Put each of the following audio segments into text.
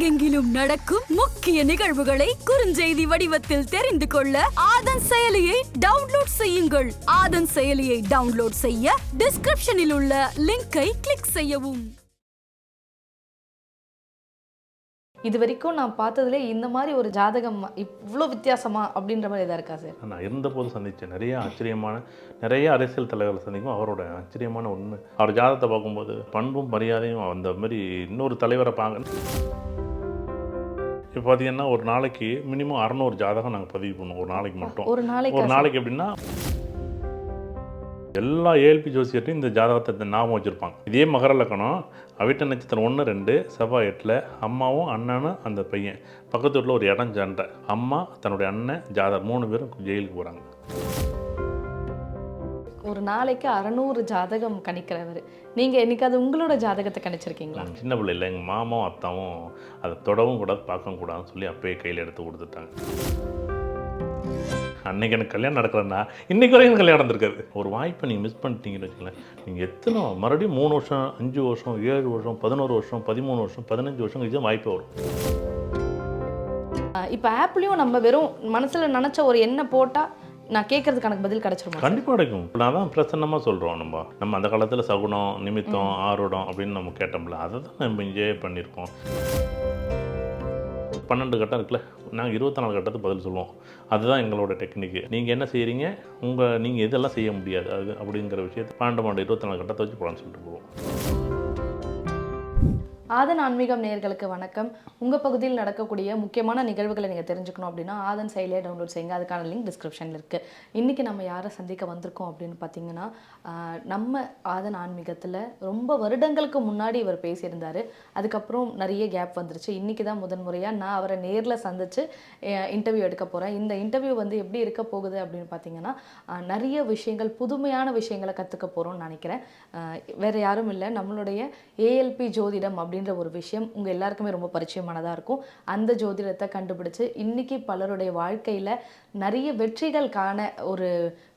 உலகெங்கிலும் நடக்கும் முக்கிய நிகழ்வுகளை குறுஞ்செய்தி வடிவத்தில் தெரிந்து கொள்ள ஆதன் செயலியை டவுன்லோட் செய்யுங்கள். ஆதன் செயலியை டவுன்லோட் செய்ய டிஸ்கிரிப்ஷனில் உள்ள லிங்கை கிளிக் செய்யவும். இது வரைக்கும் நான் பார்த்ததுல இந்த மாதிரி ஒரு ஜாதகம் இவ்வளோ வித்தியாசமா அப்படின்ற மாதிரி எதா இருக்கா சார்? நான் இருந்தபோது சந்தித்தேன். நிறைய ஆச்சரியமான நிறைய அரசியல் தலைவர்களை சந்திக்கும். அவரோட ஆச்சரியமான உண்மை அவர் ஜாதகத்தை பார்க்கும்போது பண்பும் மரியாதையும் அந்த மாதிரி இன்னொரு தலைவரை பார்க்க இப்போ பார்த்தீங்கன்னா ஒரு நாளைக்கு மினிமம் அறநூறு ஜாதகம் நாங்கள் பதிவு பண்ணுவோம் ஒரு நாளைக்கு மட்டும். ஒரு நாளைக்கு ஒரு நாளைக்கு எப்படின்னா எல்லா ஏஎல்பி ஜோசியர்ட்டையும் இந்த ஜாதகத்தை ஞாபகம் வச்சுருப்பாங்க. இதே மகர லக்கணம் அவிட்ட நட்சத்திரம் ஒன்று ரெண்டு செவ்வாய் எட்டில் அம்மாவும் அண்ணனும் அந்த பையன். பக்கத்து வீட்டில் ஒரு இடம் சண்டை அம்மா தன்னுடைய அண்ணன் ஜாதகம் மூணு பேரும் ஜெயிலுக்கு போகிறாங்க ஒரு நாளைக்கு அறநூறு ஜாதகம் கணிக்கிறவர். நீங்க என்னைக்காவது உங்களோட ஜாதகத்தை கணிச்சிருக்கீங்களா? சின்ன பிள்ளைல எங்கள் மாமாவும் அத்தாவும் அதை தொடவும் கூடாது பார்க்கவும் கூடாதுன்னு சொல்லி அப்பயே கையில் எடுத்து கொடுத்துட்டாங்க அன்னைக்கு எனக்கு கல்யாணம் நடக்கலன்னா இன்னைக்கு வரைக்கும் எனக்கு கல்யாணம் நடந்திருக்காது. ஒரு வாய்ப்பை நீங்கள் மிஸ் பண்ணிட்டீங்கன்னு வச்சுக்கலேன் நீங்கள் எத்தனை மறுபடியும் மூணு வருஷம் அஞ்சு வருஷம் ஏழு வருஷம் பதினோரு வருஷம் பதிமூணு வருஷம் பதினஞ்சு வருஷம் கழிச்சு வாய்ப்பு வரும். இப்ப ஆப்லயும் நம்ம வெறும் மனசுல நினைச்ச ஒரு எண்ணம் போட்டா நான் கேட்கறதுக்கு எனக்கு பதில் கிடைச்சிருமா கண்டிப்பாக கிடைக்கும். நான் தான் பிரசன்னமாக சொல்கிறோம் நம்ம. நம்ம அந்த காலத்தில் சகுனம் நிமித்தம் ஆருடம் அப்படின்னு நம்ம கேட்டோம்ல அதை தான் நம்ம என்ஜாய் பண்ணியிருக்கோம். பன்னெண்டு கட்டம் இருக்குல்ல நாங்கள் இருபத்தி நாலு கட்டத்துக்கு பதில் சொல்லுவோம். அதுதான் எங்களோட டெக்னிக்கு நீங்கள் என்ன செய்கிறீங்க உங்கள் நீங்கள் இதெல்லாம் செய்ய முடியாது அது அப்படிங்கிற விஷயத்தை பன்னெண்டு பன்னெண்டு இருபத்தி நாலு கட்டத்தை வச்சு போகலான்னு சொல்லிட்டு போவோம். ஆதன் ஆன்மீகம் நேர்களுக்கு வணக்கம். உங்கள் பகுதியில் நடக்கக்கூடிய முக்கியமான நிகழ்வுகளை நீங்கள் தெரிஞ்சுக்கணும் அப்படின்னா ஆதன் செயலியை டவுன்லோட் செய்யுங்க. அதுக்கான லிங்க் டிஸ்கிரிப்ஷனில் இருக்குது இன்றைக்கி நம்ம யாரை சந்திக்க வந்திருக்கோம் அப்படின்னு பார்த்தீங்கன்னா நம்ம ஆதன் ஆன்மீகத்தில் ரொம்ப வருடங்களுக்கு முன்னாடி இவர் பேசியிருந்தாரு. அதுக்கப்புறம் நிறைய கேப் வந்துருச்சு. இன்றைக்கி தான் முதன்முறையாக நான் அவரை நேரில் சந்தித்து இன்டர்வியூ எடுக்க போகிறேன் இந்த இன்டர்வியூ வந்து எப்படி இருக்க போகுது அப்படின்னு பார்த்தீங்கன்னா நிறைய விஷயங்கள் புதுமையான விஷயங்களை கற்றுக்க போகிறோம்னு நினைக்கிறேன். வேறு யாரும் இல்லை. நம்மளுடைய ஏஎல்பி ஜோதிடம் அப்படின்னு அப்படின்ற ஒரு விஷயம் உங்கள் எல்லாருக்குமே ரொம்ப பரிச்சயமானதாக இருக்கும். அந்த ஜோதிடத்தை கண்டுபிடிச்சு இன்னைக்கு பலருடைய வாழ்க்கையில் நிறைய வெற்றிகள் காண ஒரு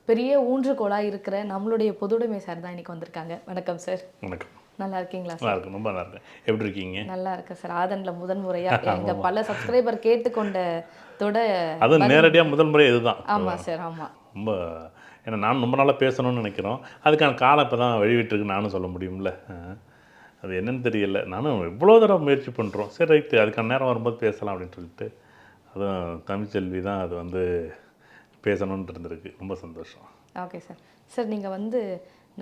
பெரிய ஊன்றுகோலாக இருக்கிற நம்மளுடைய பொதுவுடைமை சார் தான் இன்னைக்கு வந்திருக்காங்க. வணக்கம் சார் வணக்கம். நல்லா இருக்கீங்களா சார் நல்லா இருக்கும் ரொம்ப நல்லா இருக்கேன் எப்படி இருக்கீங்க? நல்லா இருக்கேன் சார் ஆதன்ல முதன் முறையா எங்க பல சப்ஸ்கிரைபர் கேட்டுக்கொண்டதோட அதுவும் நேரடியாக முதல் முறை இதுதான். ஆமா சார் ஆமா. ரொம்ப ஏன்னா நான் ரொம்ப நாளாக பேசணும்னு நினைக்கிறோம். அதுக்கான காலம் இப்போ தான் வழிவிட்டுருக்கு நானும் சொல்ல முடியும்ல. அது என்னன்னு தெரியல. நானும் எவ்வளோ தடவை முயற்சி பண்ணுறோம் சரி ரைட்டு அதுக்கான நேரம் வரும்போது பேசலாம் அப்படின்னு சொல்லிட்டு அதுவும் தமிழ்ச்செல்வி தான் அது வந்து பேசணுன்ட்டு இருந்திருக்கு ரொம்ப சந்தோஷம். ஓகே சார் சார் நீங்கள் வந்து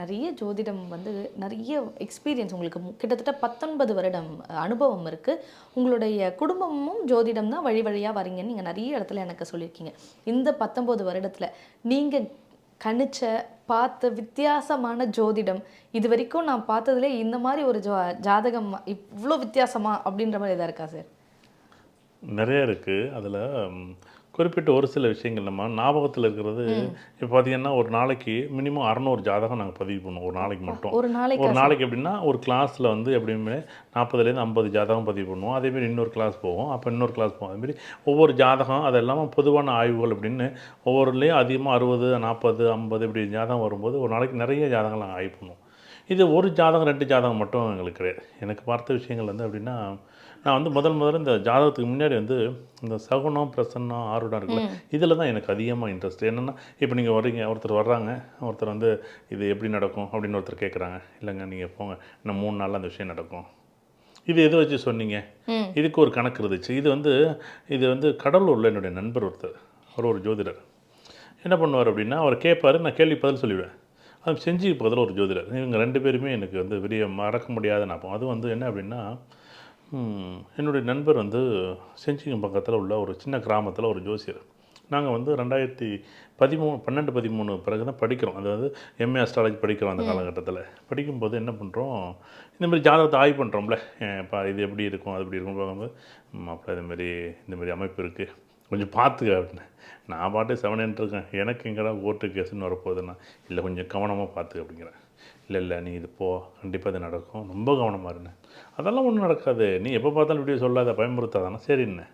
நிறைய ஜோதிடம் வந்து நிறைய எக்ஸ்பீரியன்ஸ் உங்களுக்கு கிட்டத்தட்ட பத்தொன்பது வருடம் அனுபவம் இருக்குது உங்களுடைய குடும்பமும் ஜோதிடம் தான் வழி வழியாக வரீங்கன்னு நீங்கள் நிறைய இடத்துல எனக்கு சொல்லியிருக்கீங்க. இந்த பத்தொன்பது வருடத்தில் நீங்கள் கணிச்ச பார்த்த வித்தியாசமான ஜோதிடம். இது வரைக்கும் நான் பார்த்ததுலேயே இந்த மாதிரி ஒரு ஜோ ஜாதகம் இவ்வளோ வித்தியாசமா அப்படின்ற மாதிரி எதாவது இருக்கா சார்? நிறைய இருக்குது அதில் குறிப்பிட்ட ஒரு சில விஷயங்கள் நம்ம ஞாபகத்தில் இருக்கிறது. இப்போ பார்த்தீங்கன்னா ஒரு நாளைக்கு மினிமம் அறநூறு ஜாதகம் நாங்கள் பதிவு பண்ணுவோம் ஒரு நாளைக்கு மட்டும். ஒரு நாளைக்கு ஒரு நாளைக்கு எப்படின்னா ஒரு கிளாஸில் வந்து எப்படியுமே நாற்பதுலேருந்து ஐம்பது ஜாதகம் பதிவு பண்ணுவோம். அதேமாரி இன்னொரு கிளாஸ் போவோம். அப்போ இன்னொரு கிளாஸ் போவோம். அதேமாரி ஒவ்வொரு ஜாதகம் அது எல்லாமே பொதுவான ஆய்வுகள் அப்படின்னு ஒவ்வொருலேயும் அதிகமாக அறுபது நாற்பது ஐம்பது இப்படி ஜாதகம் வரும்போது ஒரு நாளைக்கு நிறைய ஜாதகங்கள் நாங்கள் ஆய்வு பண்ணுவோம். இது ஒரு ஜாதகம் ரெண்டு ஜாதகம் மட்டும் எங்களுக்கு கிடையாது. எனக்கு பார்த்த விஷயங்கள் வந்து எப்படின்னா நான் வந்து முதல் முதல்ல இந்த ஜாதகத்துக்கு முன்னாடி வந்து இந்த சகுனம் பிரசன்னம் ஆருடம் இருக்குல்ல இதில் தான் எனக்கு அதிகமாக இன்ட்ரெஸ்ட் என்னென்னா இப்போ நீங்கள் வர்றீங்க ஒருத்தர் வர்றாங்க ஒருத்தர் வந்து இது எப்படி நடக்கும் அப்படின்னு ஒருத்தர் கேட்குறாங்க இல்லைங்க நீங்கள் போங்க இன்னும் மூணு நாளில் அந்த விஷயம் நடக்கும். இது எதை வச்சு சொன்னீங்க. இதுக்கு ஒரு கணக்கு இருந்துச்சு. இது வந்து இது வந்து கடலூரில் என்னுடைய நண்பர் ஒருத்தர். அவர் ஒரு ஜோதிடர். என்ன பண்ணுவார் அப்படின்னா அவர் கேட்பாரு நான் கேள்வி பதில் சொல்லிவிடுவேன். அது செஞ்சுக்கு பக்கத்தில் ஒரு ஜோதிடர். இவங்க ரெண்டு பேருமே எனக்கு வந்து பெரிய மறக்க முடியாத ஞாபகம். அது வந்து என்ன அப்படின்னா என்னுடைய நண்பர் வந்து செஞ்சிகம் பக்கத்தில் உள்ள ஒரு சின்ன கிராமத்தில் ஒரு ஜோசியர். நாங்கள் வந்து ரெண்டாயிரத்தி பதிமூணு பன்னெண்டு பதிமூணு பிறகு தான் படிக்கிறோம். அதாவது எம்ஏ அஸ்ட்ராலஜி படிக்கிறோம் அந்த காலகட்டத்தில். படிக்கும்போது என்ன பண்ணுறோம் இந்த மாதிரி ஜாதகத்தை ஆய்வு பண்ணுறோம்ல இப்போ இது எப்படி இருக்கும் அது எப்படி இருக்கும் பார்க்கும்போது அப்போ இதுமாரி இந்தமாரி அமைப்பு இருக்குது கொஞ்சம் பார்த்துக்க. அப்படின்னு நான் பாட்டு செவன் இருக்கேன். எனக்கு எங்கடா ஓட்டு கேஸுன்னு வரப்போகுதுன்னா? இல்லை கொஞ்சம் கவனமாக பார்த்துக்க அப்படிங்கிறேன். இல்லை இல்லை நீ இது போ. கண்டிப்பாக இது நடக்கும். ரொம்ப கவனமாக இருந்தேன் அதெல்லாம் ஒன்றும் நடக்காது. நீ எப்போ பார்த்தாலும் இப்படியே சொல்லாத பயமுறுத்தாதானே? சரின்னு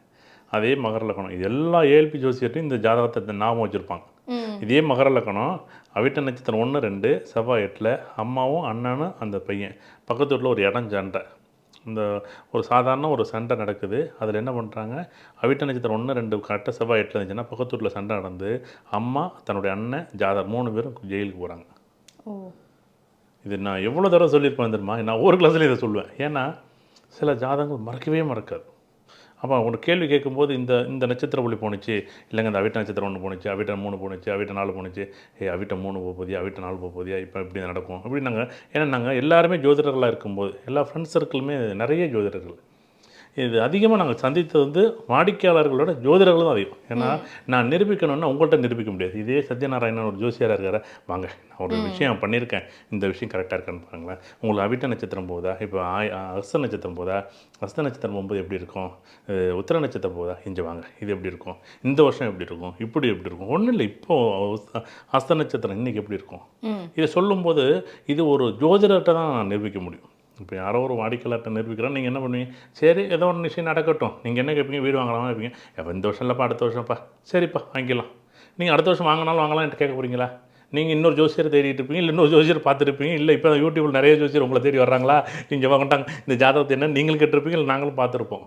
அதே மகர லக்கணம். இது எல்லா ஏஎல்பி ஜோசியர்ட்டையும் இந்த ஜாதகத்தை ஞாபகம் வச்சுருப்பாங்க. இதே மகர லக்கணம். அவிட்ட நட்சத்திரம் ஒன்று ரெண்டு செவ்வாய் எட்டில் அம்மாவும் அண்ணனும் அந்த பையன். பக்கத்து வீட்டில் ஒரு இடம் சண்டை இந்த ஒரு சாதாரண ஒரு சண்டை நடக்குது. அதில் என்ன பண்ணுறாங்க அவிட்ட நட்சத்திரம் ஒன்று ரெண்டு கட்ட செவ்வாய் எட்டில் இருந்துச்சுன்னா பக்கத்தூரில் சண்டை நடந்து அம்மா தன்னுடைய அண்ணன் ஜாதர் மூணு பேரும் ஜெயிலுக்கு போகிறாங்க ஓ. இது நான் எவ்வளோ தடவை சொல்லியிருப்பேன் தெரியுமா? நான் ஒரு கிளாஸ்லேயும் இதை சொல்லுவேன். ஏன்னா சில ஜாதகங்கள் மறக்கவே மறக்காது. அப்போ ஒரு கேள்வி கேட்கும்போது இந்த இந்த நட்சத்திர புள்ளி போணுச்சு. இல்லைங்க இந்த அவிட்ட நட்சத்திரம் ஒன்று போணுச்சு அவிட்ட மூணு போணுச்சு அவிட்ட நாலு போணுச்சு. ஏ அவிட்ட மூணு போக போதியா அவிட்ட நாலு போக போதியா இப்போ இப்படி நடக்கும். அப்படி நாங்கள் ஏன்னா நாங்கள் எல்லாருமே ஜோதிடர்களாக இருக்கும்போது எல்லா ஃப்ரெண்ட்ஸ் சர்க்கிளுமே நிறைய ஜோதிடர்கள். இது அதிகமாக நாங்கள் சந்தித்தது வந்து வாடிக்கையாளர்களோட ஜோதிடர்கள் தான் அதிகம். ஏன்னா நான் நிரூபிக்கணும்னா உங்கள்கிட்ட நிரூபிக்க முடியாது. இதே சத்யநாராயணன் ஒரு ஜோசியராக இருக்காரு. வாங்க நான் ஒரு விஷயம் பண்ணியிருக்கேன். இந்த விஷயம் கரெக்டாக இருக்கான்னு பாருங்களேன். உங்களுக்கு அவிட்ட நட்சத்திரம் போதா இப்போ ஆய் அஸ்த நட்சத்திரம் போதா அஸ்த நட்சத்திரம் போகும்போது எப்படி இருக்கும்? உத்திர நட்சத்திரம் போதா இங்கே வாங்க இது எப்படி இருக்கும்? இந்த வருஷம் எப்படி இருக்கும்? இப்படி எப்படி இருக்கும்? ஒன்றும் இல்லை இப்போ அஸ்த- அஸ்த நட்சத்திரம் இன்றைக்கி எப்படி இருக்கும்? இதை சொல்லும்போது இது ஒரு ஜோதிடர்கிட்ட தான் நான் நிரூபிக்க முடியும். இப்போ யாரோ ஒரு வாடிக்கையாளர்கிட்ட நிரூபிக்கிறோம் நீங்கள் என்ன பண்ணுவீங்க? சரி ஏதோ ஒரு விஷயம் நடக்கட்டும். நீங்கள் என்ன கேட்பீங்க வீடு வாங்கலாமா கேட்பீங்க எப்போ இந்த வருஷம் இல்லைப்பா அடுத்த வருஷம்ப்பா. சரிப்பா வாங்கிக்கலாம். நீங்கள் அடுத்த வருஷம் வாங்கினாலும் வாங்கலாம்னு கேட்க போகிறீங்களா நீங்கள் இன்னொரு ஜோசியரை தேடிட்டு இருப்பீங்க இல்லை இன்னொரு ஜோசியர் பார்த்துருப்பீங்க இல்லை இப்போ யூடியூப்பில் நிறைய ஜோசியர் உங்களை தேடி வர்றாங்களா? நீங்கள் வாங்கிட்டாங்க இந்த ஜாதகத்தை என்ன நீங்களும் கேட்டிருப்பீங்க இல்லை நாங்களும் பார்த்துருப்போம்?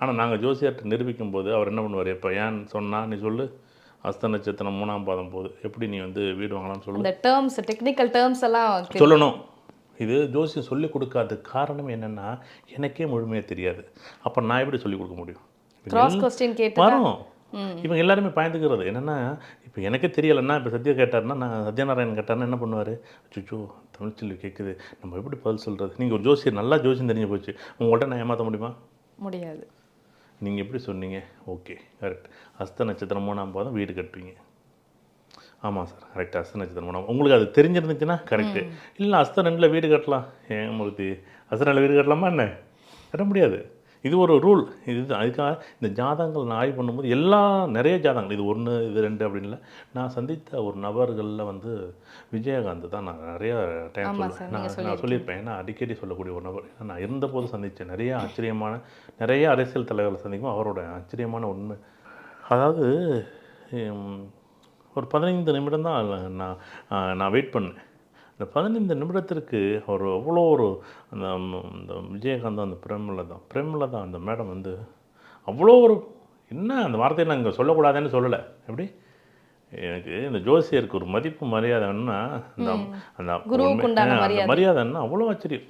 ஆனால் நாங்கள் ஜோசியர்கிட்ட நிரூபிக்கும் போது அவர் என்ன பண்ணுவார்? இப்போ ஏன் சொன்னா நீ சொல்லு. அஸ்த நட்சத்திரம் மூணாம் பாதம் போகுது. எப்படி நீ வந்து வீடு வாங்கலாம்னு சொல்லு? டேர்ம்ஸ் டெக்னிக்கல் டேர்ம்ஸ் எல்லாம் சொல்லணும். இது ஜோசியம் சொல்லிக் கொடுக்காத காரணம் என்னென்னா எனக்கே முழுமையாக தெரியாது. அப்போ நான் எப்படி சொல்லிக் கொடுக்க முடியும்? வரும் இவங்க எல்லாருமே பயந்துக்கிறது. என்னென்னா இப்போ எனக்கு தெரியலைன்னா இப்போ சத்யா கேட்டார்னா நான் சத்யநாராயணன் கேட்டார்னா என்ன பண்ணுவார்? சுச்சோ தமிழ்ச்செல்வி கேட்குது நம்ம எப்படி பதில் சொல்கிறது நீங்கள் ஒரு ஜோசியர் நல்லா ஜோசியம் தெரிஞ்சு போச்சு. உங்கள்கிட்ட நான் ஏமாற்ற முடியுமா? முடியாது. நீங்கள் எப்படி சொன்னீங்க? Okay correct. அஸ்த நட்சத்திரம் மூணாம் பாதம் வீடு கட்டுவீங்க. ஆமாம் சார் கரெக்ட் அஸ்த நட்சத்திரம் மூணாம் உங்களுக்கு அது தெரிஞ்சிருந்துச்சுன்னா கரெக்டு இல்லை அஸ்த ரெண்டில் வீடு கட்டலாம். ஏன் மூர்த்தி அஸ்த ரெண்டில் வீடு கட்டலாமா என்ன? கட்ட முடியாது. இது ஒரு ரூல் இது அதுக்காக இந்த ஜாதகங்கள் நான் ஆய்வு பண்ணும்போது எல்லா நிறைய ஜாதகங்கள் இது ஒன்று இது ரெண்டு அப்படின்னு நான் சந்தித்த ஒரு நபர்களில் வந்து விஜயகாந்த் தான் நான் நிறைய டைம் சொல்லுவேன். நான் நான் சொல்லியிருப்பேன். ஏன்னா அடிக்கடி சொல்லக்கூடிய ஒரு நபர். ஏன்னா நான் இருந்தபோது சந்தித்தேன். நிறைய ஆச்சரியமான நிறைய அரசியல் தலைவர்களை சந்திக்கும். அவரோட ஆச்சரியமான உண்மை அதாவது ஒரு பதினைந்து நிமிடம் தான் நான் நான் வெயிட் பண்ணேன். இந்த பதினைந்து நிமிடத்திற்கு அவர் அவ்வளோ ஒரு அந்த இந்த விஜயகாந்த் அந்த பிரேமலதா பிரேமலதா அந்த மேடம் வந்து அவ்வளோ ஒரு என்ன அந்த வார்த்தையை நான் இங்கே சொல்லக்கூடாதுன்னு சொல்லலை. எப்படி? எனக்கு இந்த ஜோசியருக்கு ஒரு மதிப்பு மரியாதைன்னா அந்த அந்த அந்த மரியாதை. மரியாதைன்னா அவ்வளோ ஆச்சரியம்.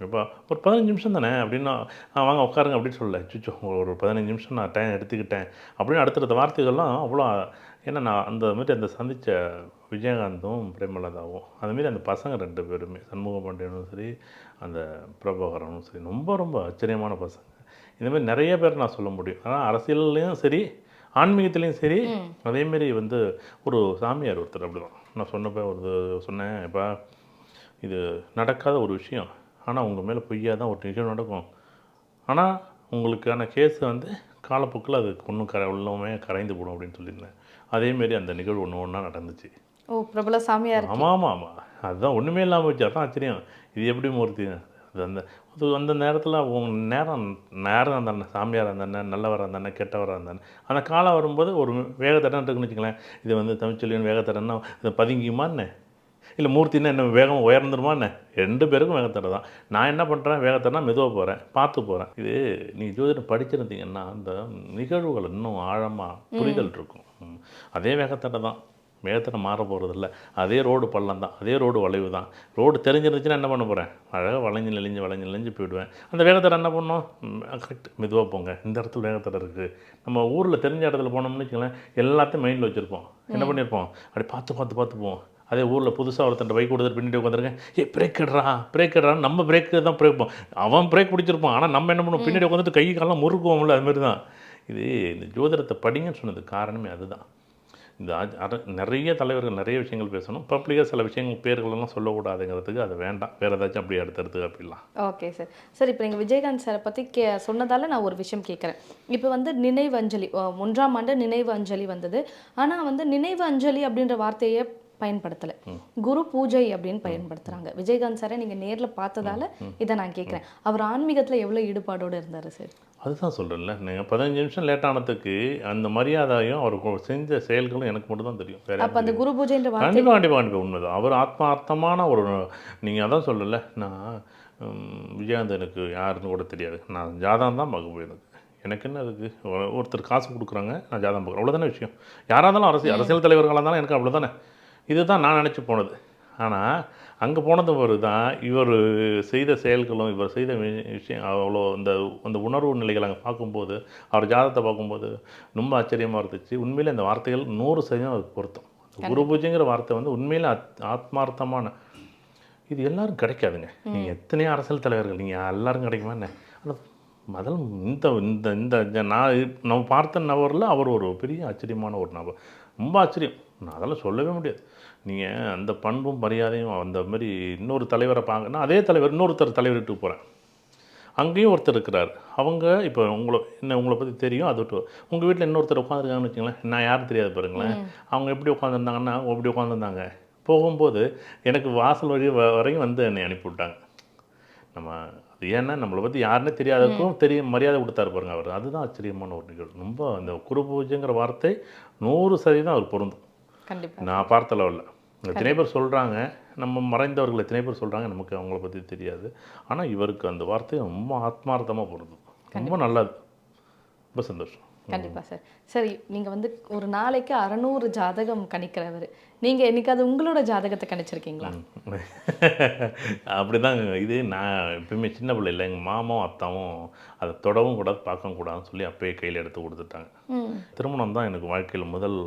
இப்போ ஒரு பதினஞ்சு நிமிஷம் தானே அப்படின்னா வாங்க உட்காருங்க அப்படின்னு சொல்லல. சுச்சோ ஒரு பதினஞ்சு நிமிஷம் நான் டைம் எடுத்துக்கிட்டேன் அப்படின்னு அடுத்தடுத்த வார்த்தைகள்லாம் அவ்வளோ ஏன்னா நான் அந்த மாதிரி அந்த சந்தித்த விஜயகாந்தும் பிரேமலதாவும் அதுமாரி அந்த பசங்க ரெண்டு பேருமே சண்முக பாண்டியனும் சரி அந்த பிரபாகரனும் சரி ரொம்ப ரொம்ப ஆச்சரியமான பசங்க. இந்த மாதிரி நிறைய பேர் நான் சொல்ல முடியும். ஆனால் அரசியல்லையும் சரி ஆன்மீகத்துலேயும் சரி அதேமாரி வந்து ஒரு சாமியார் ஒருத்தர் அப்படிதான். நான் சொன்னப்போ ஒரு சொன்னேன் இப்போ இது நடக்காத ஒரு விஷயம். ஆனால் உங்கள் மேலே பொய்யா தான் ஒரு நிகழ்வு நடக்கும். ஆனால் உங்களுக்கான கேஸ் வந்து காலப்போக்கில் அது ஒன்றும் கரை உள்ளமே கரைந்து போடும் அப்படின்னு சொல்லியிருந்தேன். அதேமாரி அந்த நிகழ்வு ஒன்று ஒன்றா நடந்துச்சு. ஓ பிரபல சாமியார் ஆமாம் ஆமாம் ஆமாம் அதுதான் ஒன்றுமே இல்லாமல் போச்சு. அதான் ஆச்சரியம். இது எப்படி மூர்த்தி? அது அந்த அது அந்த நேரத்தில் உங்க நேரம் நேரம் அந்த சாமியார் அந்த நல்லவராக இருந்தானே கெட்டவராக இருந்தானே அந்த காலம் வரும்போது ஒரு வேகத்தடன் இருக்குன்னு வச்சுங்களேன் இது வந்து தமிழ்ச்சொல்லியின் வேகத்தடன்னா இது பதுங்கியுமா என்ன? இல்லை மூர்த்தின்னா என்ன வேகம் உயர்ந்துருமா என்ன? ரெண்டு பேருக்கும் வேகத்தடை தான். நான் என்ன பண்ணுறேன் வேகத்தடனா மெதுவாக போகிறேன் பார்த்து போகிறேன் இது நீங்கள் ஜோதிடம் படிச்சிருந்தீங்கன்னா அந்த நிகழ்வுகள் இன்னும் ஆழமாக புரிதல் இருக்கும். அதே வேகத்தடை தான். வேகத்தடை மாற போகிறதில்ல அதே ரோடு பள்ளம் தான். அதே ரோடு வளைவு தான். ரோடு தெரிஞ்சிருந்துச்சுன்னா என்ன பண்ண போகிறேன் அழகாக வளைஞ்சு நெளிஞ்சு வளைஞ்சு நெளிஞ்சு போயிடுவேன். அந்த வேகத்தடை என்ன பண்ணோம் கரெக்ட் மெதுவாக போங்க. இந்த இடத்துல வேகத்தடை இருக்குது நம்ம ஊரில் தெரிஞ்ச இடத்துல போனோம்னு வச்சுக்கோங்களேன் எல்லாத்தையும் மைண்டில் வச்சுருப்போம். என்ன பண்ணியிருப்போம் அப்படி பார்த்து பார்த்து பார்த்து போவோம். அதே ஊரில் புதுசாக ஒருத்தன் பைக் கொடுத்துட்டு பின்னாடி உட்காந்துருக்கேன். ஏ பிரேக் எடுறா பிரேக் எடுறான்னு நம்ம பிரேக்கு தான் பிரேக் அவன் பிரேக் பிடிச்சிருப்பான். ஆனால் நம்ம என்ன பண்ணுவோம்? பின்னாடி உட்காந்துட்டு கை காலம் முறுக்குவோம்ல அது மாதிரி தான். இது இந்த ஜோதிடத்தை படிங்கன்னு சொன்னது காரணமே அதுதான். இந்த நிறைய தலைவர்கள் நிறைய விஷயங்கள் பேசணும். பப்ளிக்காக சில விஷயங்கள் பேர்களெல்லாம் சொல்லக்கூடாதுங்கிறதுக்கு அது வேண்டாம். வேறு ஏதாச்சும் அப்படி அடுத்தடுத்து அப்படிலாம். Okay sir. சார் இப்போ நீங்கள் விஜயகாந்த் சாரை பற்றி கே சொன்னதால் நான் ஒரு விஷயம் கேட்குறேன். இப்போ வந்து நினைவு அஞ்சலி ஒன்றாம் ஆண்டு நினைவு அஞ்சலி வந்தது. ஆனால் வந்து நினைவு அஞ்சலி அப்படின்ற வார்த்தையை பயன்படுத்தலை. குரு பூஜை அப்படின்னு பயன்படுத்துகிறாங்க விஜயகாந்த் சாரை நீங்கள் நேரில் பார்த்ததால இதை நான் கேட்குறேன் அவர் ஆன்மீகத்தில் எவ்வளோ ஈடுபாடோடு இருந்தார் சார்? அதுதான் சொல்கிறேன்ல நீங்கள் பதினஞ்சு நிமிஷம் லேட் ஆனதுக்கு அந்த மரியாதையும் அவர் செஞ்ச செயல்களும் எனக்கு மட்டும் தான் தெரியும் அப்போ அந்த குரு பூஜைன்ற கண்டிப்பாக கண்டிப்பாக கண்டிப்பாக உண்மைதான். அவர் ஆத்மார்த்தமான ஒரு நீங்கள் அதான் சொல்லல நான் விஜயகாந்த் எனக்கு யாருன்னு கூட தெரியாது. நான் ஜாதகம் தான் பார்க்க போயிருந்தேன் எனக்கு. என்ன அதுக்கு ஒரு- ஒருத்தர் காசு கொடுக்குறாங்க நான் ஜாதகம் பார்க்குறேன். அவ்வளோதானே விஷயம். யாராக இருந்தாலும் அரசியல் அரசியல் தலைவர்களாக இருந்தாலும் எனக்கு அவ்வளோதானே இதுதான் நான் நினச்சி போனது. ஆனால் அங்கே போனது ஒரு தான் இவர் செய்த செயல்களும் இவர் செய்த விஷயம் அவ்வளோ இந்த அந்த உணர்வு நிலைகள் அங்கே பார்க்கும்போது அவர் ஜாதகத்தை பார்க்கும்போது ரொம்ப ஆச்சரியமாக இருந்துச்சு. உண்மையிலே அந்த வார்த்தைகள் நூறு சதவீதம் அதுக்கு பொருத்தம். குரு பூஜைங்கிற வார்த்தை வந்து உண்மையிலே ஆத் ஆத்மார்த்தமான. இது எல்லாரும் கிடைக்காதுங்க. நீங்கள் எத்தனையோ அரசியல் தலைவர்கள் நீங்கள் எல்லாரும் கிடைக்குமா என்ன? ஆனால் முதல் இந்த இந்த இந்த இந்த நான் நம்ம பார்த்த நபரில் அவர் ஒரு பெரிய ஆச்சரியமான ஒரு நபர். ரொம்ப ஆச்சரியம். நான் அதெல்லாம் சொல்லவே முடியாது. நீங்கள் அந்த பண்பும் மரியாதையும் அந்த மாதிரி இன்னொரு தலைவரை பார்க்கனா அதே தலைவர் இன்னொருத்தர் தலைவர்கிட்ட போகிறேன் அங்கேயும் ஒருத்தர் இருக்கிறார். அவங்க இப்போ உங்களை என்ன உங்களை பற்றி தெரியும் அது விட்டு உங்கள் வீட்டில் இன்னொருத்தர் உட்காந்துருக்காங்கன்னு வச்சுங்களேன் நான் யாரும் தெரியாது பாருங்களேன். அவங்க எப்படி உட்காந்துருந்தாங்கன்னா எப்படி உட்காந்துருந்தாங்க போகும்போது எனக்கு வாசல் வழி வரையும் வந்து என்னை அனுப்பி விட்டாங்க. நம்ம அது ஏன்னா நம்மளை பற்றி யாருன்னே தெரியாததுக்கும் தெரியும் மரியாதை கொடுத்தாரு பாருங்க அவர். அதுதான் ஆச்சரியமான ஒரு நிகழ்வு. ரொம்ப அந்த குரு பூஜைங்கிற வார்த்தை நூறு சதவீதம் அவர் பொருந்தும். நான் பார்த்த லெவலில் எத்தனை பேர் சொல்கிறாங்க நம்ம மறைந்தவர்கள் எத்தனை பேர் சொல்கிறாங்க நமக்கு அவங்கள பற்றி தெரியாது. ஆனால் இவருக்கு அந்த வார்த்தை ரொம்ப ஆத்மார்த்தமாக பொருந்தும் ரொம்ப நல்லது. ரொம்ப சந்தோஷம். கண்டிப்பா சார். சரி நீங்க வந்து ஒரு நாளைக்கு அறநூறு ஜாதகம் கணிக்கிறவர். நீங்க என்னைக்காவது உங்களோட ஜாதகத்தை கணிச்சிருக்கீங்களா? அப்படிதாங்க. இது நான் எப்பயுமே சின்ன பிள்ளைல எங்கள் மாமாவும் அத்தாவும் அதை தொடவும் கூடாது பார்க்கவும் கூடாதுன்னு சொல்லி அப்பயே கையில் எடுத்து கொடுத்துட்டாங்க. திருமணம் தான் எனக்கு வாழ்க்கையில் முதல்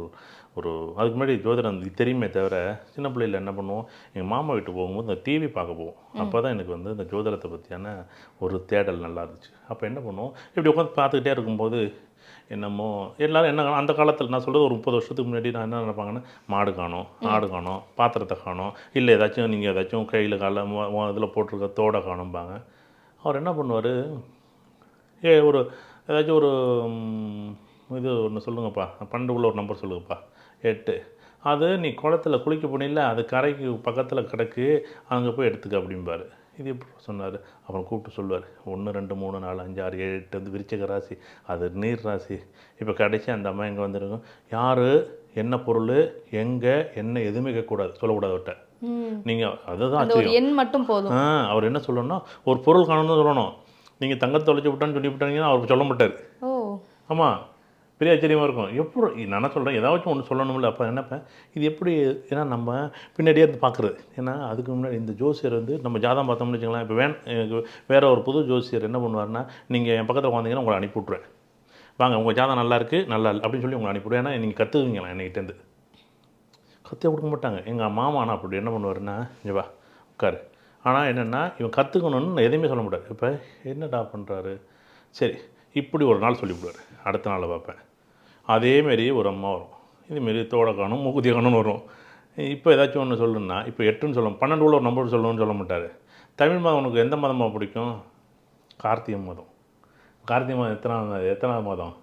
ஒரு அதுக்கு முன்னாடி ஜோதிடம் இது தெரியுமே தவிர சின்ன பிள்ளையில் என்ன பண்ணுவோம்? எங்கள் மாமா வீட்டுக்கு போகும்போது இந்த டிவி பார்க்க போவோம். அப்போ தான் எனக்கு வந்து இந்த ஜோதிடத்தை பற்றியான ஒரு தேடல் நல்லா இருந்துச்சு. அப்போ என்ன பண்ணுவோம்? இப்படி உட்காந்து பார்த்துக்கிட்டே இருக்கும்போது என்னமோ எல்லாரும் என்ன அந்த காலத்தில் நான் சொல்கிறது ஒரு முப்பது வருஷத்துக்கு முன்னாடி நான் என்ன நினைப்பாங்கன்னா மாடு காணும் ஆடு காணும் பாத்திரத்தை காணும் இல்லை ஏதாச்சும் நீங்கள் ஏதாச்சும் கையில் காலில் இதில் போட்டிருக்க தோடை காணும்பாங்க. அவர் என்ன பண்ணுவார்? ஏ ஒரு ஏதாச்சும் ஒரு இது ஒன்று சொல்லுங்கப்பா. பன்னெண்டுக்குள்ள ஒரு நம்பர் சொல்லுங்கப்பா. எட்டு. அது நீ குளத்துல குளிக்க போனில்ல அது கரைக்கு பக்கத்தில் கிடக்கு அங்கே போய் எடுத்துக்க அப்படிம்பாரு. இது எப்படி சொன்னார்? அப்புறம் கூப்பிட்டு சொல்லுவார். ஒன்று ரெண்டு மூணு நாலு அஞ்சு ஆறு ஏழு எட்டு வந்து விருச்சிக ராசி. அது நீர் ராசி. இப்போ கடைசி அந்த அம்மா இங்கே வந்துருக்கும்? யார் என்ன பொருள் எங்கே என்ன எதுவுமே கேட்கக்கூடாது. சொல்லக்கூடாது அவர்கிட்ட. நீங்கள் அதுதான் எண் மட்டும் போதும். ஆ அவர் என்ன சொல்லணும்னா ஒரு பொருள் காணணும்னு சொல்லணும். நீங்கள் தங்கத்தை தொலைச்சி விட்டான்னு சொல்லி விட்டாங்கன்னா அவர் சொல்ல மாட்டார். ஓ. ஆமாம் பெரிய ஆச்சரியமாக இருக்கும். எப்படி நான் சொல்கிறேன் ஏதாச்சும் ஒன்று சொல்லணும்ல அப்போ என்னப்பேன் இது எப்படி ஏன்னா நம்ம பின்னாடியே இருந்து பார்க்குறது. ஏன்னா அதுக்கு முன்னாடி இந்த ஜோசியர் வந்து நம்ம ஜாதகம் பார்த்தோம்னு வச்சுக்கலாம் இப்போ வேன் வேறு ஒரு புது ஜோசியர் என்ன பண்ணுவார்னா நீங்கள் என் பக்கத்தில் உட்காந்தீங்கன்னா உங்களை அனுப்பிவிட்ருவேன் வாங்க உங்கள் ஜாதகம் நல்லா இருக்குது நல்லா இல்லை அப்படின்னு சொல்லி உங்களை அனுப்பிவிடுவேன் ஏன்னா நீங்கள் கற்றுக்குவீங்களா என்கிட்டேருந்து கற்றே கொடுக்க மாட்டாங்க. எங்கள் மாமா ஆனால் அப்படி என்ன பண்ணுவாருன்னா ஜிவா உட்காரு. ஆனால் என்னென்னா இவன் கற்றுக்கணும்னு எதையுமே சொல்ல மாட்டார். இப்போ என்னடா பண்ணுறாரு சரி இப்படி ஒரு நாள் சொல்லிவிடுவார். அடுத்த நாள் பார்ப்பேன். அதேமாரி ஒரு அம்மா வரும். இதேமாரி தோடக்கானும் காணும் வரும். இப்போ ஏதாச்சும் ஒன்று சொல்லுன்னா இப்போ எட்டுன்னு சொல்லணும் பன்னெண்டு உள்ள ஒரு நம்பர் சொல்லணும்னு சொல்ல மாட்டார். தமிழ் மதம் உனக்கு எந்த மதமாக பிடிக்கும்? கார்த்திகை மதம். கார்த்திகை மதம் எத்தனாவது எத்தனாவது மதம்?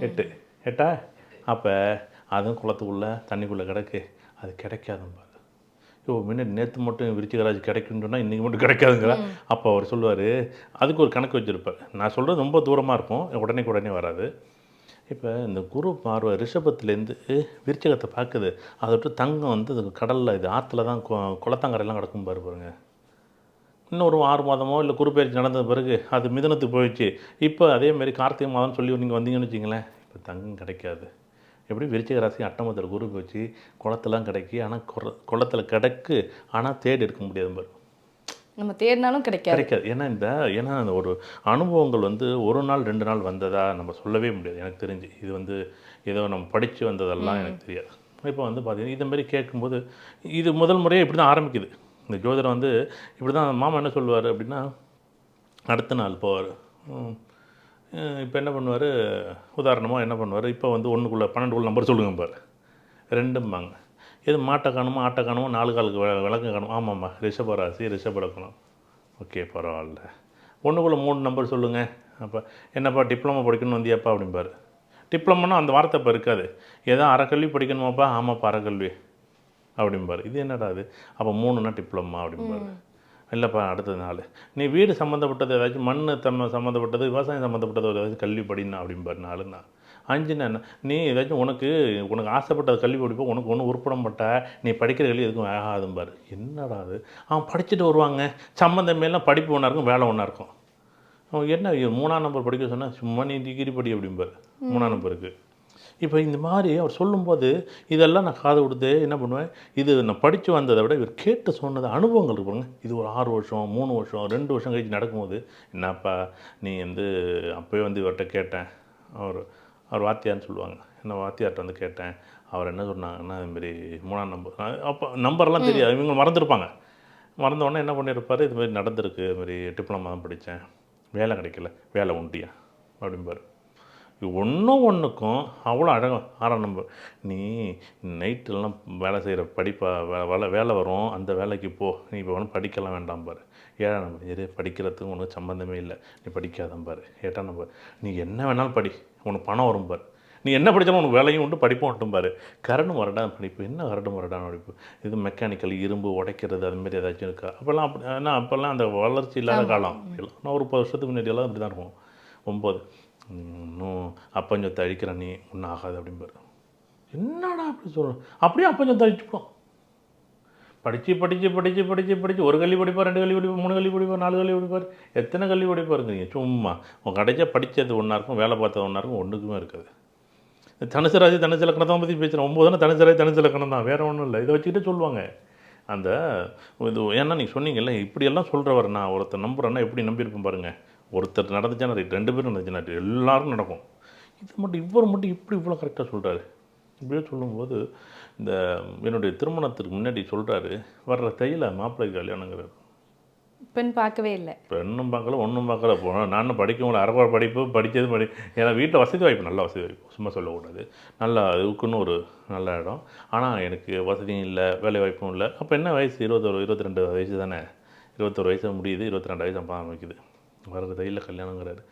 எட்டு. எட்டா? அப்போ அதுவும் குளத்துக்குள்ளே தண்ணிக்குள்ளே கிடக்கு. அது கிடைக்காதும்பா ஓ முன்னாடி நேற்று மட்டும் விருச்சிகராஜ் கிடைக்குன்னு சொன்னால் இன்றைக்கி மட்டும் கிடைக்காதுங்கிற அப்போ அவர் சொல்லுவார் அதுக்கு ஒரு கணக்கு வச்சுருப்பார். நான் சொல்கிறது ரொம்ப தூரமாக இருக்கும். உடனே உடனே வராது. இப்போ இந்த குரு பார்வை ரிஷபத்துலேருந்து விருச்சகத்தை பார்க்குது. அதை விட்டு தங்கம் வந்து அது கடலில் இது ஆற்றுல தான் கு- குளத்தங்கரையெல்லாம் கிடக்கும் பாரு பாருங்க. இன்னும் ஒரு ஆறு மாதமோ இல்லை குருப்பெயர்ச்சி நடந்த பிறகு அது மிதனத்துக்கு போயிடுச்சு. இப்போ அதே மாதிரி கார்த்திகை மாதம் சொல்லி நீங்கள் வந்தீங்கன்னு வச்சிங்களேன் இப்போ தங்கம் கிடைக்காது. எப்படி விருச்சிக ராசி அட்டமத்தில் குரு போச்சு குளத்தெல்லாம் கிடைக்கி ஆனால் குற குளத்தில் கிடக்கு ஆனால் தேடி எடுக்க முடியாது பாரு. நம்ம தேடினாலும் கிடைக்காது. கிடைக்காது. ஏன்னா இந்த ஏன்னா அந்த ஒரு அனுபவங்கள் வந்து ஒரு நாள் ரெண்டு நாள் வந்ததா நம்ம சொல்லவே முடியாது. எனக்கு தெரிஞ்சு. இது வந்து ஏதோ நம்ம படித்து வந்ததெல்லாம் எனக்கு தெரியாது. இப்போ வந்து பார்த்தீங்கன்னா இந்த மாதிரி கேட்கும்போது இது முதல் முறையே இப்படி தான் ஆரம்பிக்குது. இந்த ஜோதிடம் வந்து இப்படி தான் மாமா என்ன சொல்லுவார் அப்படின்னா அடுத்த நாள் போவார். இப்போ என்ன பண்ணுவார்? உதாரணமாக என்ன பண்ணுவார்? இப்போ வந்து ஒன்றுக்குள்ளே பன்னெண்டுக்குள்ள நம்பர் சொல்லுங்க பார். ரெண்டும்பாங்க. எது மாட்டை காணுமோ ஆட்டை காணுமோ நாலு காலுக்கு விளக்கம் காணும்? ஆமாம்மா. ரிஷப ராசி ரிஷப ஓகே பரவாயில்ல. ஒன்றுக்குள்ளே மூணு நம்பர் சொல்லுங்கள் அப்போ என்னப்பா டிப்ளமோ படிக்கணும் வந்தியாப்பா அப்படிம்பார். டிப்ளமோனா அந்த வார்த்தை இப்போ இருக்காது. ஏதோ அறக்கல்வி படிக்கணுமாப்பா? ஆமாப்பா அறக்கல்வி. அப்படிம்பார். இது என்னடா அது அப்போ மூணுன்னா டிப்ளமா அப்படிம்பாரு. இல்லைப்பா அடுத்த நாள். நீ வீடு சம்மந்தப்பட்டது ஏதாச்சும் மண் தம்ம சம்மந்தப்பட்டது விவசாயம் சம்மந்தப்பட்டது ஏதாச்சும் கல்வி படினா அப்படிம்பாரு நாளுன்னா அஞ்சுன்னா என்ன நீ ஏதாச்சும் உனக்கு உனக்கு ஆசைப்பட்டது கல்வி படிப்போ உனக்கு ஒன்றும் உருப்படம் மாட்டா நீ படிக்கிற கல்வி எதுக்கும் ஆகாதும்பார் என்னடா அது? அவன் படிச்சுட்டு வருவாங்க. சம்மந்தமே எல்லாம் படிப்பு ஒன்றா இருக்கும் வேலை ஒன்றா இருக்கும். அவன் என்ன மூணாம் நம்பர் படிக்க சொன்னால் சும்மா நீ டிகிரி படி அப்படிம்பார் மூணாம் நம்பருக்கு இப்போ இந்த மாதிரி அவர் சொல்லும்போது இதெல்லாம் நான் காது கொடுத்து என்ன பண்ணுவேன்? இது நான் படித்து வந்ததை விட இவர் கேட்டு சொன்னது அனுபவங்கள் இருக்கு பாருங்க. இது ஒரு ஆறு வருஷம் மூணு வருஷம் ரெண்டு வருஷம் கழிச்சு நடக்கும்போது என்னப்பா நீ வந்து அப்போயே வந்து இவர்கிட்ட கேட்டேன். அவர் அவர் வாத்தியார்னு சொல்லுவாங்க. என்ன வாத்தியார்கிட்ட வந்து கேட்டேன். அவர் என்ன சொன்னாங்கன்னா இதுமாரி மூணாம் நம்பர். அப்போ நம்பர்லாம் தெரியாது. இவங்க மறந்துருப்பாங்க. மறந்த உடனே என்ன பண்ணியிருப்பாரு இது மாதிரி நடந்திருக்கு. இது மாதிரி டிப்ளமா தான் படித்தேன். வேலை கிடைக்கல. வேலை உண்டியா? அப்படிம்பாரு. ஒன்றும் ஒன்றுக்கும் அவ்வளோ அழகம் ஆறாம் நம்பர். நீ நைட்டெல்லாம் வேலை செய்கிற படிப்பா வேலை வேலை வரும். அந்த வேலைக்கு போ. நீ இப்போ ஒன்றும் படிக்கலாம் வேண்டாம் பாரு. ஏழாம் நம்பர். எது படிக்கிறதுக்கு உனக்கு சம்மந்தமே இல்லை. நீ படிக்காதான் பாரு. எட்டாம் நம்பர். நீ என்ன வேணாலும் படி. உனக்கு பணம் வரும் பாரு. நீ என்ன படித்தாலும் உனக்கு வேலையும் உண்டு படிப்பும் உண்டும் பாரு. கரண்டு முரடான படிப்பு. என்ன கரண்டு முரடான படிப்பு? இது மெக்கானிக்கல் இரும்பு உடைக்கிறது அது மாதிரி ஏதாச்சும் இருக்கா? அப்போல்லாம் அப்படி ஏன்னா அப்போல்லாம் அந்த வளர்ச்சி இல்லாத காலம். நான் ஒரு முப்பது வருஷத்துக்கு முன்னாடி எல்லாம் அப்படி தான் இருக்கும். ஒம்பது இன்னும் அப்பஞ்சொத்தை அழிக்கிற நீ ஒன்றும் ஆகாது அப்படிம்பாரு. என்னடா அப்படி சொல்கிறோம் அப்படியே அப்பஞ்சொத்தை அழிச்சுப்போம் படித்து படித்து படித்து படித்து படித்து ஒரு கல்வி படிப்பார் ரெண்டு கல்வி படிப்பார் மூணு கல்வி படிப்பார் நாலு கல்வி படிப்பார். எத்தனை கல்வி படிப்பாருங்கிறீங்க சும்மா. உன் கடைச்சா படித்தது ஒன்றா இருக்கும் வேலை பார்த்தது ஒன்றா இருக்கும் ஒன்றுக்குமே இருக்காது. இந்த தனுசு ராசி தனுசு பற்றி பேசுகிறேன் ஒம்பதுனா தனுசு ராசி தனுசு இலக்கணம் தான். வேறு ஒன்றும் இல்லை. இதை வச்சுக்கிட்டு சொல்லுவாங்க. அந்த இது ஏன்னா நீங்கள் சொன்னீங்கல்ல இப்படியெல்லாம் சொல்கிறவர் நான் ஒருத்தர் நம்புறேன்னா எப்படி நம்பியிருப்பேன் பாருங்கள் ஒருத்தர் நடந்துச்சுன்னா ரைட் ரெண்டு பேரும் நடந்துச்சுன்னா. எல்லாருக்கும் நடக்கும். இது மட்டும் இவர் மட்டும் இப்படி இவ்வளோ கரெக்டாக சொல்கிறாரு இப்படியே சொல்லும்போது இந்த என்னுடைய திருமணத்துக்கு முன்னாடி சொல்கிறாரு வர்ற தையில் மாப்பிள்ளை கல்யாணங்கிறார். பெண் பார்க்கவே இல்லை. பெண்ணும் பார்க்கல ஒன்றும் பார்க்கல. போ நானும் படிக்கவும் அரகுற படிப்பு படித்தது படி ஏன்னா வீட்டில் வசதி வாய்ப்பு நல்ல வசதி வாய்ப்பு சும்மா சொல்லக்கூடாது. நல்லா இதுக்குன்னு ஒரு நல்ல இடம். ஆனால் எனக்கு வசதியும் இல்லை வேலை வாய்ப்பும் இல்லை. அப்போ என்ன வயசு? இருபத்தொரு இருபத்தி ரெண்டு வயசு தானே? இருபத்தொரு வயசு முடியுது இருபத்தி ரெண்டு வயசு ஆரம்பிக்குது வர்ற தையில் கல்யாணங்கிறாரு.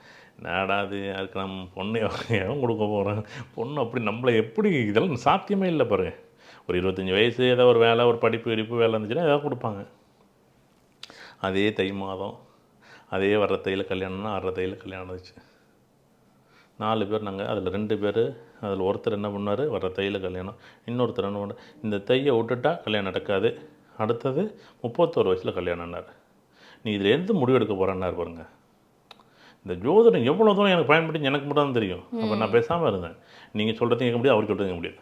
நாடாது அதுக்கு நம்ம பொண்ணு எவன் கொடுக்க போகிறேன் பொண்ணு அப்படி நம்மளை எப்படி இதெல்லாம் சாத்தியமே இல்லை பாருங்க ஒரு இருபத்தஞ்சி வயசு ஏதோ ஒரு வேலை ஒரு படிப்பு இடிப்பு வேலை இருந்துச்சுன்னா ஏதாவது கொடுப்பாங்க. அதே தை மாதம் அதே வர்ற தையில் கல்யாணம்னா அற தையில் கல்யாணம் ஆச்சு நாலு பேர் நாங்கள் அதில் ரெண்டு பேர் அதில் ஒருத்தர் என்ன பண்ணார் வர்ற தையில் கல்யாணம் இன்னொருத்தர் என்ன பண்ணார் இந்த தையை விட்டுட்டா கல்யாணம் நடக்காது. அடுத்தது முப்பத்தோரு வயசில் கல்யாணம்னார். நீ இதில் எந்த முடிவு எடுக்க போகிறேன்னார் பாருங்க. இந்த ஜோதிடம் எவ்வளோ தூரம் எனக்கு பயன்படுத்தி எனக்கு மட்டும் தான் தெரியும். அப்போ நான் பேசாமல் இருந்தேன். நீங்கள் சொல்கிறதையும் கேட்க முடியாது அவர் சொல்கிறதையும் கேட்க முடியாது.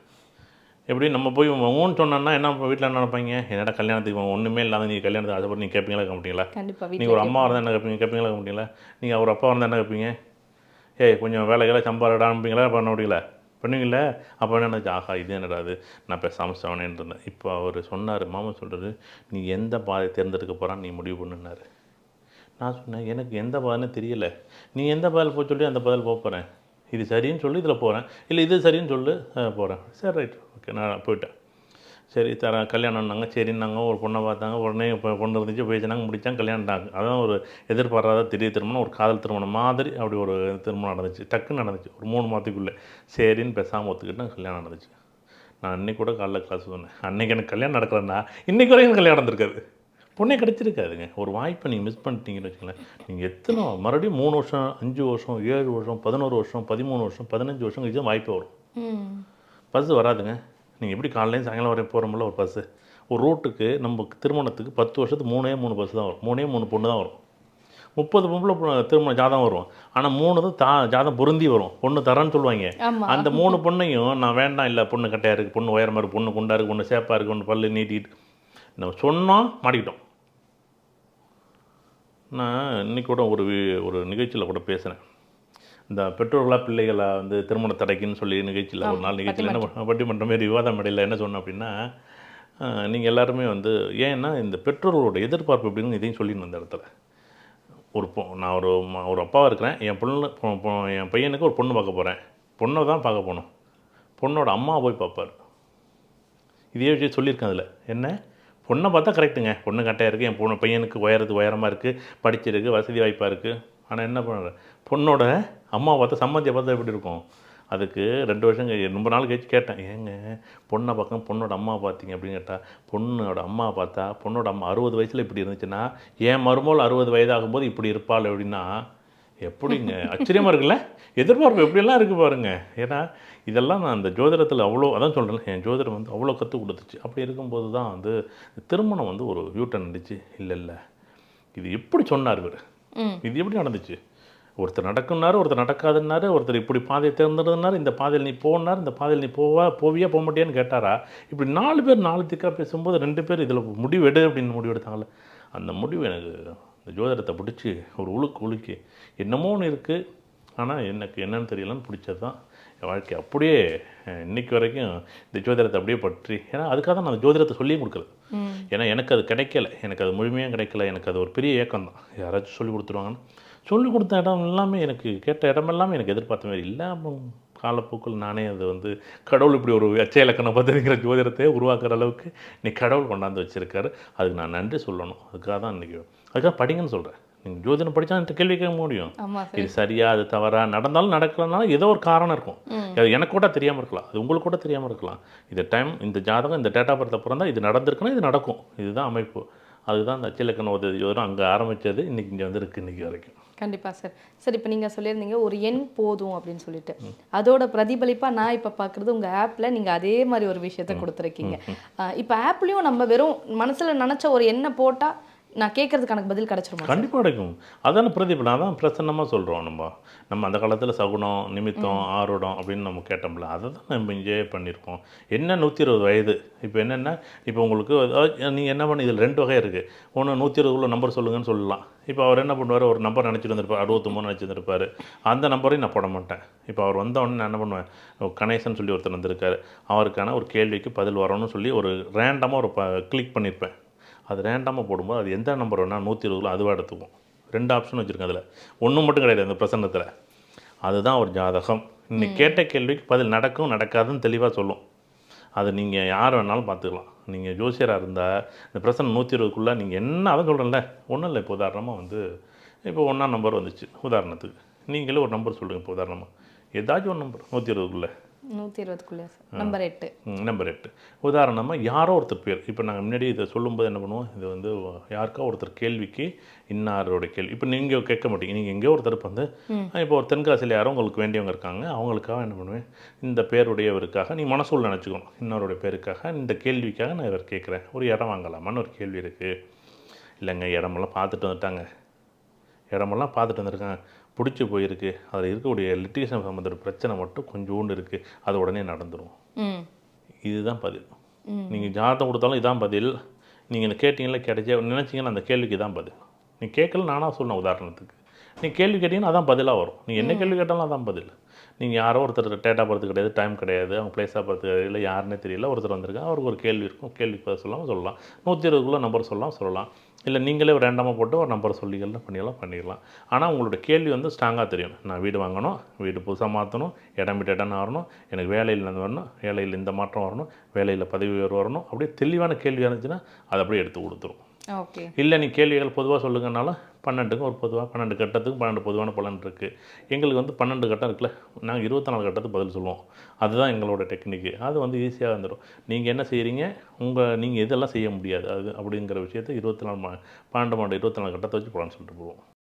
எப்படி நம்ம போய் ஊன்னு சொன்னோன்னா என்ன வீட்டில் என்ன நினைப்பாங்க என்னடா கல்யாணத்துக்கு ஒன்றுமே இல்லாத நீங்கள் கல்யாணத்துக்கு ஆசைப்பட்டு நீங்கள் கேட்பீங்களா கேட்க மாட்டீங்களா? கண்டிப்பா நீங்கள் ஒரு அம்மா இருந்தால் என்ன கேட்பீங்க? கேட்பீங்களா கேட்க முடியல நீங்கள் ஒரு அப்பா இருந்தால் என்ன கேட்பீங்க? ஏய் கொஞ்சம் வேலைகளை சம்பாடா அனுப்பிங்களா பண்ண முடியல. பண்ணுவீங்கள? அப்போ என்ன ஆஹா இது என்னடா அது நான் பேசாமல் செவனேன்னு இருந்தேன். இப்போ அவர் சொன்னார் மாமா சொல்கிறாரு நீ எந்த பாதை தேர்ந்தெடுக்க போகிறான்னு நீ முடிவு பண்ணுனாரு நான் சொன்னேன் எனக்கு எந்த பதிலும் தெரியல. நீ எந்த பதில் போய் சொல்லி அந்த பதில் போகிறேன் இது சரின்னு சொல்லி இதில் போகிறேன் இல்லை இது சரின்னு சொல்லு போகிறேன் சரி ரைட். ஓகே நான் போயிட்டேன். சரி தர கல்யாணம்னாங்க சரின்னாங்க ஒரு பொண்ணை பார்த்தாங்க உடனே இப்போ பொண்ணு இருந்துச்சு பேசினாங்க முடித்தாங்க கல்யாணம்னாங்க அதான் ஒரு எதிர்பாராத திடீர் திருமணம் ஒரு காதல் திருமணம் மாதிரி அப்படி ஒரு திருமணம் நடந்துச்சு. டக்குன்னு நடந்துச்சு. ஒரு மூணு மாதத்துக்குள்ளே. சரின்னு பேசாமல் ஒத்துக்கிட்டு கல்யாணம் நடந்துச்சு. நான் அன்னைக்கு கூட காலைல கிளாஸ் சொன்னேன் அன்னைக்கு எனக்கு கல்யாணம் நடக்கலன்னா இன்றைக்கி வரைக்கும் எனக்கு கல்யாணம் நடந்திருக்காது. பொண்ணே கிடைச்சிருக்காதுங்க. ஒரு வாய்ப்பை நீங்கள் மிஸ் பண்ணிட்டீங்கன்னு வச்சுக்கோங்களேன். நீங்கள் எத்தனை மறுபடியும் மூணு வருஷம் அஞ்சு வருஷம் ஏழு வருஷம் பதினோரு வருஷம் பதிமூணு வருஷம் பதினஞ்சு வருஷம் கழிச்சு வாய்ப்பு வரும். ம். பஸ்ஸு வராதுங்க. நீங்கள் எப்படி காலையிலேயும் சாயங்காலம் வரையும் போகிறோம்ல ஒரு பஸ்ஸு ஒரு ரூட்டுக்கு நம்ம திருமணத்துக்கு பத்து வருஷத்துக்கு மூணே மூணு பஸ் தான் வரும். மூணே மூணு பொண்ணு தான் வரும். முப்பது பொம்பளை திருமணம் ஜாதகம் வரும். ஆனால் மூணு தான் தா ஜாதகம் பொருந்தி வரும். பொண்ணு தரேன்னு சொல்லுவாங்க. அந்த மூணு பொண்ணையும் நான் வேண்டாம் இல்லை பொண்ணு கட்டையாக இருக்குது பொண்ணு உயரமாக இருக்குது பொண்ணு குண்டா இருக்குது பொண்ணு சேப்பாக இருக்குது பொண்ணு பல்லு நீட்டிட்டு நம்ம சொன்னோம் மாட்டிக்கிட்டோம். நான் இன்னைக்கு கூட ஒரு ஒரு நிகழ்ச்சியில் கூட பேசுகிறேன் இந்த பெற்றோர்களா பிள்ளைகளா வந்து திருமண தடைக்குன்னு சொல்லி நிகழ்ச்சியில் ஒரு நாள் நிகழ்ச்சியில் என்ன பண்ண- பட்டிமன்ற மாரி விவாத மேடையில் என்ன சொன்னேன் அப்படின்னா நீங்கள் எல்லாருமே வந்து ஏன்னா இந்த பெற்றோர்களோட எதிர்பார்ப்பு எப்படின்னு இதையும் சொல்லிடணும் இந்த இடத்துல. ஒரு பொ நான் ஒரு ஒரு அப்பாவாக இருக்கிறேன். என் பொண்ணு என் பையனுக்கு ஒரு பொண்ணு பார்க்க போகிறேன் பொண்ணை தான் பார்க்க போகணும். பொண்ணோட அம்மா போய் பார்ப்பார். இதே விஷயம் சொல்லியிருக்கேன் அதில். என்ன? பொண்ணை பார்த்தா கரெக்டுங்க பொண்ணு கட்டையாக இருக்குது என் பொண்ணு பையனுக்கு உயரது உயரமாக இருக்குது படிச்சிருக்கு வசதி வாய்ப்பாக இருக்குது ஆனால் என்ன பண்ணுற பொண்ணோட அம்மா பார்த்தா சம்மந்தியை பார்த்தா எப்படி இருக்கும்? அதுக்கு ரெண்டு வருஷம் கழி- ரொம்ப நாள் கழிச்சு கேட்டேன். ஏங்க பொண்ணை பார்க்க பொண்ணோட அம்மா பார்த்தீங்க அப்படின்னு கேட்டால் பொண்ணோட அம்மா பார்த்தா பொண்ணோட அம்மா அறுபது வயசில் இப்படி இருந்துச்சுன்னா என் மருமகள் அறுபது வயதாகும்போது இப்படி இருப்பாள் அப்படின்னா எப்படிங்க? ஆச்சரியமாக இருக்குல்ல? எதிர்பார்ப்பு எப்படியெல்லாம் இருக்குது பாருங்க. ஏன்னா இதெல்லாம் நான் அந்த ஜோதிடத்தில் அவ்வளோ அதான் சொல்கிறேன் என் ஜோதிடம் வந்து அவ்வளோ கற்றுக் கொடுத்துச்சு. அப்படி இருக்கும்போது தான் வந்து திருமணம் வந்து ஒரு யூட்டன் அடிச்சு இல்லை இல்லை இது எப்படி சொன்னார் இவர்? இது எப்படி நடந்துச்சு? ஒருத்தர் நடக்கும்னாரு ஒருத்தர் நடக்காதுன்னாரு ஒருத்தர் இப்படி பாதையை தேர்ந்தெடுனாரு இந்த பாதையில் நீ போனார் இந்த பாதையில் நீ போவா போவியா போக மாட்டியான்னு கேட்டாரா? இப்படி நாலு பேர் நாலு திக்கா பேசும்போது ரெண்டு பேர் இதில் முடிவு எடு அப்படின்னு முடிவு எடுத்தாங்கல்ல. அந்த முடிவு எனக்கு இந்த ஜோதிடத்தை பிடிச்சி ஒரு உழுக்கு உழுக்கி என்னமோ ஒன்று இருக்குது ஆனால் எனக்கு என்னன்னு தெரியலன்னு பிடிச்சது தான் வாழ்க்கை அப்படியே இன்னைக்கு வரைக்கும் இந்த ஜோதிடத்தை அப்படியே பற்றி ஏன்னா அதுக்காக தான் நான் அந்த ஜோதிடத்தை சொல்லியும் கொடுக்கல. ஏன்னா எனக்கு அது கிடைக்கல. எனக்கு அது முழுமையாக கிடைக்கல. எனக்கு அது ஒரு பெரிய ஏக்கம் தான். யாராச்சும் சொல்லி கொடுத்துருவாங்கன்னு. சொல்லி கொடுத்த இடம் எல்லாமே எனக்கு கேட்ட இடம் எல்லாமே எனக்கு எதிர்பார்த்த மாதிரி இல்லை. காலப்போக்கில் நானே அது வந்து கடவுள் இப்படி ஒரு அச்சய இலக்கண பദ്ധதிங்கிற ஜோதிடத்தையே உருவாக்குற அளவுக்கு நீ கடவுள் கொண்டாந்து வச்சிருக்காரு. அதுக்கு நான் நன்றி சொல்லணும். அதுக்காக தான் இன்றைக்கி அதுக்காக படிங்கன்னு சொல்கிறேன் நீங்கள் ஜோதிடம் படித்தா இந்த கேள்வி கேட்க முடியும். இது சரியா அது தவறா நடந்தாலும் நடக்கலனாலும் ஏதோ ஒரு காரணம் இருக்கும். அது எனக்கு கூட தெரியாமல் இருக்கலாம். அது உங்களுக்கு கூட தெரியாமல் இருக்கலாம். இந்த டைம் இந்த ஜாதகம் இந்த டேட்டா பர்த்தை பிறந்தா இது நடந்திருக்குன்னா இது நடக்கும். இதுதான் அமைப்பு. அதுதான் இந்த அச்சிலக்கண உதவி ஜோதிடம் அங்கே ஆரம்பித்தது இன்றைக்கி இங்கே வந்து இருக்குது இன்றைக்கி வரைக்கும். கண்டிப்பா சார் சார் இப்போ நீங்க சொல்லியிருந்தீங்க ஒரு எண் போதும் அப்படின்னு சொல்லிட்டு. அதோட பிரதிபலிப்பா நான் இப்போ பார்க்குறது உங்க ஆப்ல நீங்க அதே மாதிரி ஒரு விஷயத்த கொடுத்துருக்கீங்க. இப்போ ஆப்லயும் நம்ம வெறும் மனசுல நினைச்ச ஒரு எண்ணை போட்டா நான் கேட்கறதுக்கான பதில் கிடைச்சிருமா? கண்டிப்பாக கிடைக்கும். அதான பிரதிபலன் அதான் பிரசன்னமாக சொல்கிறோம் நம்ம. நம்ம அந்த காலத்தில் சகுனம் நிமித்தம் ஆருடம் அப்படின்னு நம்ம கேட்டோம்ல அதை தான் நம்ம என்ஜாய் பண்ணியிருக்கோம். என்ன நூற்றி இருபது வயது? இப்போ என்னென்ன? இப்போ உங்களுக்கு நீங்கள் என்ன பண்ணி இதில் ரெண்டு வகை இருக்குது ஒன்று நூற்றி இருபதுக்குள்ள நம்பர் சொல்லுங்கன்னு சொல்லலாம். இப்போ அவர் என்ன பண்ணுவார்? ஒரு நம்பர் நினச்சிட்டு வந்திருப்பார் அறுபத்தொம்பது நினச்சி வந்திருப்பார். அந்த நம்பரையும் நான் போட மாட்டேன். இப்போ அவர் வந்த உடனே நான் என்ன பண்ணுவேன்? கணேசன் சொல்லி ஒருத்தர் வந்திருக்காரு. அவருக்கான ஒரு கேள்விக்கு பதில் வரணும்னு சொல்லி ஒரு ரேண்டமாக ஒரு ப கிளிக் பண்ணியிருப்பேன். அது ரேண்டமாக போடும்போது அது எந்த நம்பர் வேணால் நூற்றி இருபதுல அதுவாக எடுத்துக்கும் ரெண்டு ஆப்ஷன் வச்சுருக்கேன் அதில். ஒன்றும் மட்டும் கிடையாது அந்த பிரசன்னத்தில். அதுதான் ஒரு ஜாதகம். இன்னைக்கு கேட்ட கேள்விக்கு பதில் நடக்கும் நடக்காதுன்னு தெளிவாக சொல்லும். அது நீங்கள் யார் வேணாலும் பார்த்துக்கலாம். நீங்கள் ஜோசியராக இருந்தால் இந்த பிரசன்னம் நூற்றி இருபதுக்குள்ளே நீங்கள் என்ன அதை சொல்கிறேன்ல ஒன்றும் இல்லை இப்போ உதாரணமாக வந்து இப்போ ஒன்றா நம்பர் வந்துச்சு உதாரணத்துக்கு. நீங்களே ஒரு நம்பர் சொல்லுங்கள் இப்போ உதாரணமாக ஏதாச்சும் ஒரு நம்பர் நூற்றி இருபதுக்குள்ளே. நூற்றி இருபதுக்குள்ளே நம்பர் எட்டு. நம்பர் எட்டு. உதாரணமாக யாரோ ஒருத்தர் பேர். இப்போ நாங்கள் முன்னாடி இதை சொல்லும்போது என்ன பண்ணுவோம்? இது வந்து யாருக்கா ஒருத்தர் கேள்விக்கு இன்னாரோட கேள்வி. இப்போ நீங்கள் கேட்க மாட்டீங்க. நீங்கள் எங்கேயோ ஒருத்தர் வந்து இப்போ ஒரு தென்காசியில் யாரோ உங்களுக்கு வேண்டியவங்க இருக்காங்க. அவங்களுக்காக என்ன பண்ணுவேன்? இந்த பேருடையவருக்காக நீ மனசுள்ள நினச்சிக்கணும். இன்னொருடைய பேருக்காக இந்த கேள்விக்காக நான் இவர் கேட்குறேன். ஒரு இடம் வாங்கலாமான்னு ஒரு கேள்வி இருக்குது இல்லைங்க இடமெல்லாம் பார்த்துட்டு வந்துட்டாங்க. இடமெல்லாம் பார்த்துட்டு வந்திருக்காங்க. பிடிச்சி போயிருக்கு. அதில் இருக்கக்கூடிய லிட்டிகேஷன் சம்மந்தப்பட்ட பிரச்சனை மட்டும் கொஞ்சோண்டு இருக்குது அது உடனே நடந்துடும் இதுதான் பதில். நீங்கள் ஜாதகம் கொடுத்தாலும் இதான் பதில். நீங்கள் கேட்டீங்களா கிடைச்சே நினச்சிங்கன்னா அந்த கேள்விக்கு தான் பதில். நீ கேட்கல நானாக சொன்னேன் உதாரணத்துக்கு. நீ கேள்வி கேட்டீங்கன்னா அதான் பதிலாக வரும். நீ என்ன கேள்வி கேட்டாலும் அதான் பதில். நீங்கள் யாரோ ஒருத்தர் டேட்டா போகிறது கிடையாது டைம் கிடையாது அவங்க பிளேஸாக போகிறது கிடையாது இல்லை யாருன்னே தெரியல. ஒருத்தர் வந்திருக்காங்க அவருக்கு ஒரு கேள்வி இருக்கும். கேள்விக்கு பதில் சொல்லலாம் சொல்லலாம். நூற்றி இருபதுக்குள்ள நம்பர் சொல்லலாம் சொல்லலாம். இல்லை நீங்களே ஒரு ரேண்டமாக போட்டு ஒரு நம்பர் சொல்லிக்கலாம் பண்ணிக்கலாம். பண்ணிடலாம் ஆனால் உங்களோட கேள்வி வந்து ஸ்ட்ராங்காக தெரியும் நான் வீடு வாங்கணும் வீடு புதுசாக மாற்றணும் இடம் விட்டு இடம் வரணும் எனக்கு வேலையில் வரணும் வேலையில் இந்த மாற்றம் வரணும் வேலையில் பதவி உயர்வு வரணும் அப்படியே தெளிவான கேள்வி இருந்துச்சுன்னா அதை அப்படியே எடுத்து கொடுத்துரும். ஓகே. இல்லை நீ கேள்விகள் பொதுவாக சொல்லுங்கனாலும் பன்னெண்டுக்கும் ஒரு பொதுவாக பன்னெண்டு கட்டத்துக்கு பன்னெண்டு பொதுவான பலன் இருக்குது எங்களுக்கு வந்து பன்னெண்டு கட்டம் இருக்குல்ல நாங்கள் இருபத்தி நாலு கட்டத்துக்கு பதில் சொல்லுவோம். அதுதான் எங்களோட டெக்னிக்கு. அது வந்து ஈஸியாக வந்துடும் நீங்கள் என்ன செய்கிறீங்க உங்கள் நீங்கள் இதெல்லாம் செய்ய முடியாது? அது அப்படிங்கிற விஷயத்தை இருபத்தி நாலு மா- பன்னெண்டு மாண்டு இருபத்தி நாலு கட்டத்தை வச்சு பலன் சொல்லிட்டு போவோம்.